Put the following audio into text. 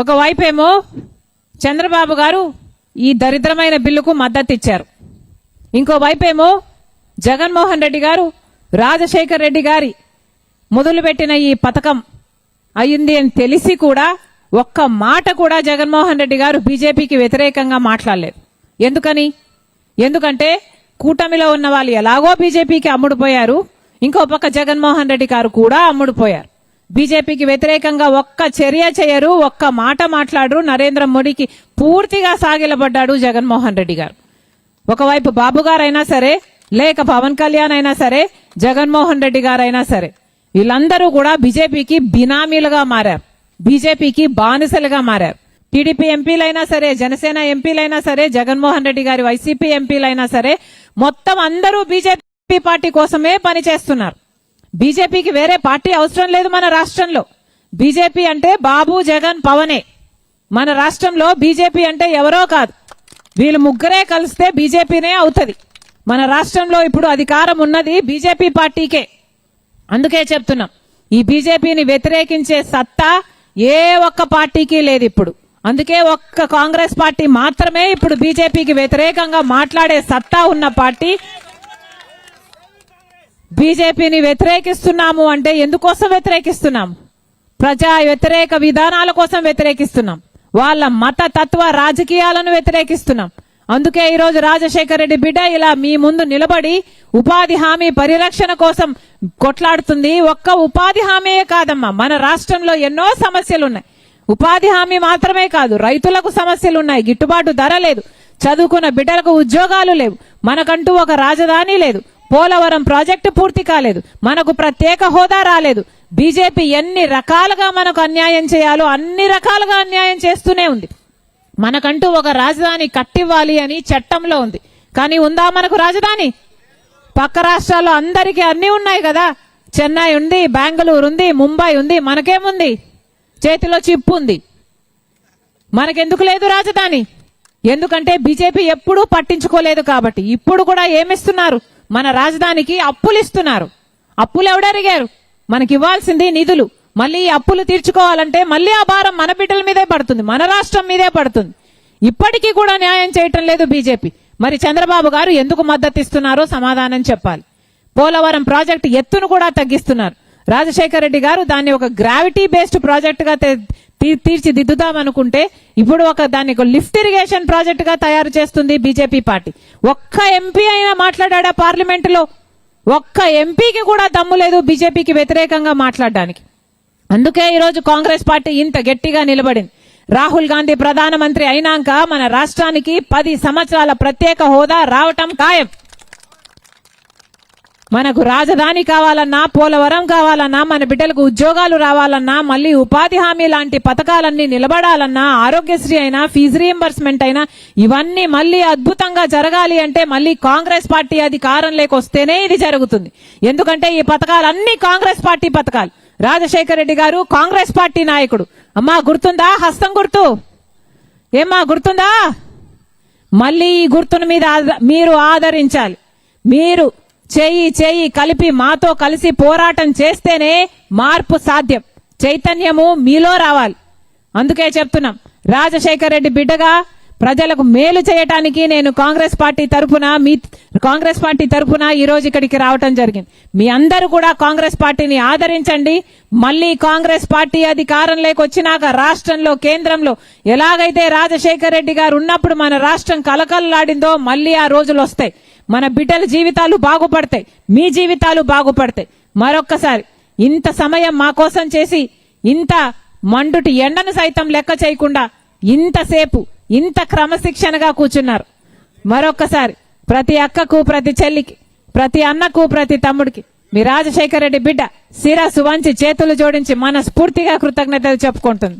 ఒకవైపేమో చంద్రబాబు గారు ఈ దరిద్రమైన బిల్లుకు మద్దతు ఇచ్చారు. ఇంకోవైపేమో జగన్మోహన్ రెడ్డి గారు రాజశేఖర్ రెడ్డి గారి మొదలుపెట్టిన ఈ పథకం అయింది అని తెలిసి కూడా ఒక్క మాట కూడా జగన్మోహన్ రెడ్డి గారు బీజేపీకి వ్యతిరేకంగా మాట్లాడలేదు. ఎందుకని? ఎందుకంటే కూటమిలో ఉన్న వాళ్ళు ఎలాగో బీజేపీకి అమ్ముడుపోయారు ఇంకో పక్క జగన్మోహన్ రెడ్డి గారు కూడా అమ్ముడుపోయారు. బీజేపీకి వ్యతిరేకంగా ఒక్క చర్య చేయరు ఒక్క మాట మాట్లాడరు. నరేంద్ర మోడీకి పూర్తిగా సాగిలబడ్డాడు జగన్మోహన్ రెడ్డి గారు. ఒకవైపు బాబు గారైనా సరే లేక పవన్ కళ్యాణ్ అయినా సరే జగన్మోహన్ రెడ్డి గారైనా సరే వీళ్ళందరూ కూడా బీజేపీకి బినామీలుగా మారారు. బీజేపీకి బానిసలుగా మారారు. టీడీపీ ఎంపీలైనా సరే జనసేన ఎంపీలైనా సరే జగన్మోహన్ రెడ్డి గారి వైసీపీ ఎంపీలైనా సరే మొత్తం అందరూ బీజేపీ పార్టీ కోసమే పనిచేస్తున్నారు. బీజేపీకి వేరే పార్టీ అవసరం లేదు మన రాష్ట్రంలో. బీజేపీ అంటే బాబు జగన్ పవనే. మన రాష్ట్రంలో బీజేపీ అంటే ఎవరో కాదు. వీళ్ళు ముగ్గురే కలిస్తే బీజేపీనే అవుతుంది. మన రాష్ట్రంలో ఇప్పుడు అధికారం ఉన్నది బీజేపీ పార్టీకే. అందుకే చెప్తున్నాం ఈ బీజేపీని వ్యతిరేకించే సత్తా ఏ ఒక్క పార్టీకి లేదు ఇప్పుడు. అందుకే ఒక్క కాంగ్రెస్ పార్టీ మాత్రమే ఇప్పుడు బీజేపీకి వ్యతిరేకంగా మాట్లాడే సత్తా ఉన్న పార్టీ బీజేపీని వ్యతిరేకిస్తున్నాము అంటే ఎందుకోసం వ్యతిరేకిస్తున్నాం? ప్రజా వ్యతిరేక విధానాల కోసం వ్యతిరేకిస్తున్నాం. వాళ్ళ మత తత్వ రాజకీయాలను వ్యతిరేకిస్తున్నాం. అందుకే ఈరోజు రాజశేఖర రెడ్డి బిడ్డ ఇలా మీ ముందు నిలబడి ఉపాధి హామీ పరిరక్షణ కోసం కొట్లాడుతుంది. ఒక్క ఉపాధి హామీయే కాదమ్మా. మన రాష్ట్రంలో ఎన్నో సమస్యలు ఉన్నాయి ఉపాధి హామీ మాత్రమే కాదు రైతులకు సమస్యలు ఉన్నాయి గిట్టుబాటు ధర లేదు. చదువుకున్న బిడ్డలకు ఉద్యోగాలు లేవు. మనకంటూ ఒక రాజధాని లేదు. పోలవరం ప్రాజెక్టు పూర్తి కాలేదు. మనకు ప్రత్యేక హోదా రాలేదు. బీజేపీ ఎన్ని రకాలుగా మనకు అన్యాయం చేయాలో అన్ని రకాలుగా అన్యాయం చేస్తూనే ఉంది. మనకంటూ ఒక రాజధాని కట్టివ్వాలి అని చట్టంలో ఉంది. కానీ ఉందా మనకు రాజధాని? పక్క రాష్ట్రాల్లో అందరికీ అన్నీ ఉన్నాయి కదా. చెన్నై ఉంది బెంగళూరు ఉంది ముంబై ఉంది మనకేముంది? చేతిలో చిప్పు ఉంది. మనకెందుకు లేదు రాజధాని? ఎందుకంటే బీజేపీ ఎప్పుడూ పట్టించుకోలేదు కాబట్టి. ఇప్పుడు కూడా ఏమిస్తున్నారు? మన రాజధానికి అప్పులు ఇస్తున్నారు. అప్పులు ఎవడరిగారు మనకి ఇవ్వాల్సింది నిధులు. మళ్ళీ ఈ అప్పులు తీర్చుకోవాలంటే మళ్ళీ ఆ భారం మన బిడ్డల మీదే పడుతుంది మన రాష్ట్రం మీదే పడుతుంది. ఇప్పటికీ కూడా న్యాయం చేయటం లేదు బీజేపీ. మరి చంద్రబాబు గారు ఎందుకు మద్దతు ఇస్తున్నారో సమాధానం చెప్పాలి. పోలవరం ప్రాజెక్టు ఎత్తును కూడా తగ్గిస్తున్నారు. రాజశేఖర రెడ్డి గారు దాన్ని ఒక గ్రావిటీ బేస్డ్ ప్రాజెక్టుగా తీర్చిదిద్దుదాం అనుకుంటే ఇప్పుడు ఒక దాన్ని ఒక లిఫ్ట్ ఇరిగేషన్ ప్రాజెక్ట్గా తయారు చేస్తుంది బీజేపీ పార్టీ. ఒక్క ఎంపీ అయినా మాట్లాడా పార్లమెంటులో? ఒక్క ఎంపీకి కూడా దమ్ము లేదు బీజేపీకి వ్యతిరేకంగా మాట్లాడడానికి. అందుకే ఈరోజు కాంగ్రెస్ పార్టీ ఇంత గట్టిగా నిలబడింది. రాహుల్ గాంధీ ప్రధానమంత్రి అయినాక మన రాష్ట్రానికి పది సంవత్సరాల ప్రత్యేక హోదా రావటం ఖాయం. మనకు రాజధాని కావాలన్నా పోలవరం కావాలన్నా మన బిడ్డలకు ఉద్యోగాలు రావాలన్నా మళ్ళీ ఉపాధి హామీ లాంటి పథకాలన్నీ నిలబడాలన్నా ఆరోగ్యశ్రీ అయినా ఫీజు రీఎంబర్స్మెంట్ అయినా ఇవన్నీ మళ్ళీ అద్భుతంగా జరగాలి అంటే మళ్ళీ కాంగ్రెస్ పార్టీ అధికారం వస్తేనే ఇది జరుగుతుంది. ఎందుకంటే ఈ పథకాలన్నీ కాంగ్రెస్ పార్టీ పథకాలు. రాజశేఖర రెడ్డి గారు కాంగ్రెస్ పార్టీ నాయకుడు. అమ్మా గుర్తుందా? హస్తం గుర్తు. ఏమ్మా గుర్తుందా? మళ్ళీ ఈ గుర్తును మీద మీరు ఆదరించాలి. మీరు చేయి చేయి కలిపి మాతో కలిసి పోరాటం చేస్తేనే మార్పు సాధ్యం. చైతన్యము మీలో రావాలి. అందుకే చెప్తున్నాం రాజశేఖర్ రెడ్డి బిడ్డగా ప్రజలకు మేలు చేయటానికి నేను కాంగ్రెస్ పార్టీ తరఫున మీ కాంగ్రెస్ పార్టీ తరఫున ఈ రోజు ఇక్కడికి రావటం జరిగింది. మీ అందరూ కూడా కాంగ్రెస్ పార్టీని ఆదరించండి. మళ్ళీ కాంగ్రెస్ పార్టీ అధికారంలోకి వచ్చినాక రాష్ట్రంలో కేంద్రంలో ఎలాగైతే రాజశేఖర్ రెడ్డి గారు ఉన్నప్పుడు మన రాష్ట్రం కలకలలాడిందో మళ్ళీ ఆ రోజులు వస్తాయి. మన బిడ్డల జీవితాలు బాగుపడతాయి. మీ జీవితాలు బాగుపడతాయి. మరొక్కసారి ఇంత సమయం మా కోసం చేసి ఇంత మండుటి ఎండను సైతం లెక్క చేయకుండా ఇంతసేపు ఇంత క్రమశిక్షణగా కూర్చున్నారు. మరొక్కసారి ప్రతి అక్కకు ప్రతి చెల్లికి ప్రతి అన్నకు ప్రతి తమ్ముడికి మీ రాజశేఖర రెడ్డి బిడ్డ శిరస్సు వంచి చేతులు జోడించి మనస్ఫూర్తిగా కృతజ్ఞతలు చెప్పుకుంటుంది